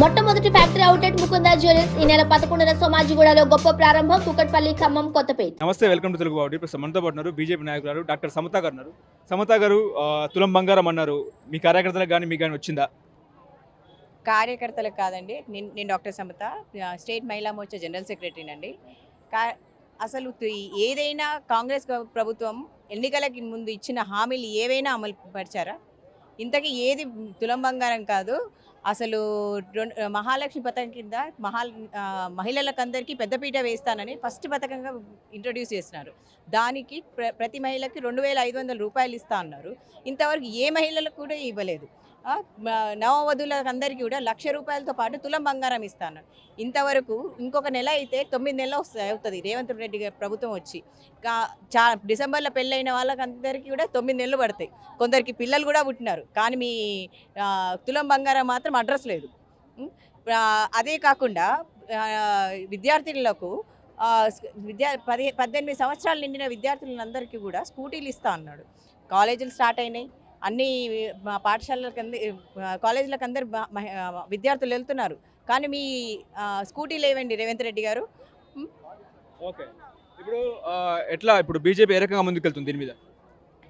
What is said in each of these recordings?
మొట్టమొదటి factory outlet Mukunda jewellers ఈ నెల పదకొండున సోమాజిగూడలో గొప్ప ప్రారంభం కుకట్పల్లి ఖమ్మం కొత్తపేట. నమస్తే వెల్కమ్ టు తెలుగు బాబు ఇప్పుడు మనతో పాటు ఉన్నారు బీజేపీ నాయకురాలు డాక్టర్ సమత గారు ఉన్నారు. సమత గారు తులం బంగారం అన్నారు. మీ కార్యకర్తలకు కానీ మీకు కానీ వచ్చిందా? కార్యకర్తలకు కాదండి నేను నేను డాక్టర్ సమత స్టేట్ మహిళా మోర్చా జనరల్ సెక్రటరీనండి. కా అసలు ఏదైనా కాంగ్రెస్ ప్రభుత్వం ఎన్నికలకి ముందు ఇచ్చిన హామీలు ఏవైనా అమలు పరిచారా? ఇంతకీ ఏది తులం బంగారం కాదు. అసలు మహాలక్ష్మి పథకం కింద మహా మహిళలకందరికీ పెద్దపీట వేస్తానని ఫస్ట్ పథకంగా ఇంట్రొడ్యూస్ చేసినారు. దానికి ప్ర ప్రతి మహిళకి రెండు వేల ఐదు వందల రూపాయలు ఇస్తా అన్నారు. ఇంతవరకు ఏ మహిళలకు కూడా ఇవ్వలేదు. నవవధులందరికీ అందరికీ కూడా లక్ష రూపాయలతో పాటు తులం బంగారం ఇస్తాను. ఇంతవరకు ఇంకొక నెల అయితే తొమ్మిది నెలలు వస్తాయి అవుతుంది. రేవంత్ రెడ్డి గారి ప్రభుత్వం వచ్చి. చా డిసెంబర్లో పెళ్ళైన వాళ్ళకందరికీ కూడా తొమ్మిది నెలలు పడతాయి. కొందరికి పిల్లలు కూడా పుట్టినారు. కానీ మీ తులం బంగారం మాత్రం అడ్రస్ లేదు. అదే కాకుండా విద్యార్థులకు విద్యా పది పద్దెనిమిది సంవత్సరాలు నిండిన విద్యార్థులందరికీ కూడా స్కూటీలు ఇస్తా అన్నాడు. కాలేజీలు స్టార్ట్ అయినాయి. అన్ని మా పాఠశాలలకు అంది కాలేజీలకు అందరు విద్యార్థులు వెళ్తున్నారు. కానీ మీ స్కూటీలు ఏవండి రేవంత్ రెడ్డి గారు. ఓకే. ఇప్పుడు ఎట్లా ఇప్పుడు బీజేపీ ఏ రకంగా ముందుకెళ్తుంది దీని మీద?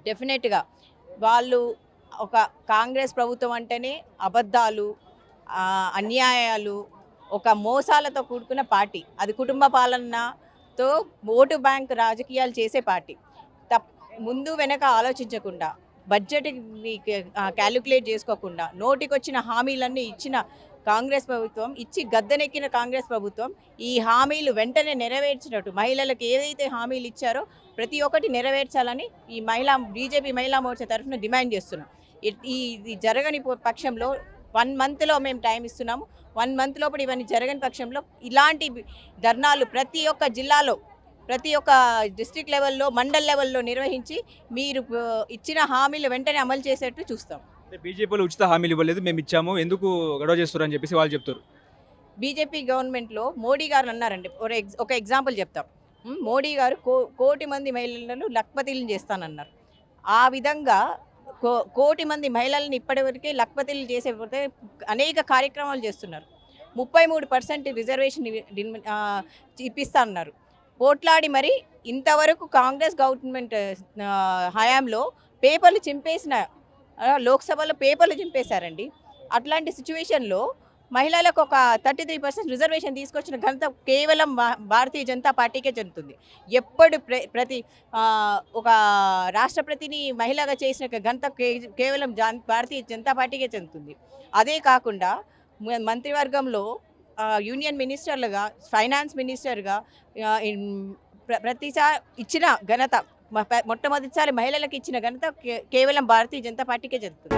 డెఫినెట్గా. వాళ్ళు ఒక కాంగ్రెస్ ప్రభుత్వం అంటేనే అబద్ధాలు అన్యాయాలు ఒక మోసాలతో కూడుకున్న పార్టీ. అది కుటుంబ పాలనతో ఓటు బ్యాంక్ రాజకీయాలు చేసే పార్టీ. తప్ ముందు వెనక ఆలోచించకుండా బడ్జెట్ క్యాలిక్యులేట్ చేసుకోకుండా నోటికొచ్చిన హామీలన్నీ ఇచ్చిన కాంగ్రెస్ ప్రభుత్వం ఇచ్చి గద్దెనెక్కిన కాంగ్రెస్ ప్రభుత్వం ఈ హామీలు వెంటనే నెరవేర్చినట్టు మహిళలకు ఏదైతే హామీలు ఇచ్చారో ప్రతి ఒక్కటి నెరవేర్చాలని ఈ మహిళా బీజేపీ మహిళా మోర్చా తరఫున డిమాండ్ చేస్తున్నాం. ఈ ఇది జరగని ప- పక్షంలో వన్ మంత్లో మేము టైం ఇస్తున్నాము. వన్ మంత్ లోపల ఇవన్నీ జరగని పక్షంలో ఇలాంటి ధర్నాలు ప్రతి ఒక్క జిల్లాలో ప్రతి ఒక్క డిస్ట్రిక్ట్ లెవెల్లో మండల్ లెవెల్లో నిర్వహించి మీరు ఇచ్చిన హామీలు వెంటనే అమలు చేసేట్టు చూస్తాం. బీజేపీలో ఉచిత హామీలు ఇవ్వలేదు మేము ఇచ్చాము. ఎందుకు గొడవ చేస్తారు అని చెప్పేసి వాళ్ళు చెప్తారు. బీజేపీ గవర్నమెంట్లో మోడీ గారు అన్నారండి. ఒక ఎగ్జ్ ఒక ఎగ్జాంపుల్ చెప్తాం. మోడీ గారు కో కోటి మంది మహిళలను లక్పతిలను చేస్తానన్నారు. ఆ విధంగా కో కోటి మంది మహిళలను ఇప్పటివరకే లక్పతిలు చేసేపోతే అనేక కార్యక్రమాలు చేస్తున్నారు. ముప్పై మూడు పర్సెంట్ రిజర్వేషన్ ఇప్పిస్తా అన్నారు పోట్లాడి మరి ఇంతవరకు కాంగ్రెస్ గవర్నమెంట్ హయాంలో పేపర్లు చింపేసిన లోక్సభలో పేపర్లు చింపేశారండి. అట్లాంటి సిచ్యువేషన్లో మహిళలకు ఒక థర్టీ త్రీ పర్సెంట్ రిజర్వేషన్ తీసుకొచ్చిన ఘనత కేవలం భారతీయ జనతా పార్టీకే చెందుతుంది. ఎప్పుడు ప్రతి ఒక రాష్ట్రపతిని మహిళగా చేసిన ఘనత కేవలం భారతీయ జనతా పార్టీకే చెందుతుంది. అదే కాకుండా మంత్రివర్గంలో యూనియన్ మినిస్టర్లుగా ఫైనాన్స్ మినిస్టర్గా ప్రతిసారి ఇచ్చిన ఘనత మొట్టమొదటిసారి మహిళలకు ఇచ్చిన ఘనత కేవలం భారతీయ జనతా పార్టీకే జరుగుతుంది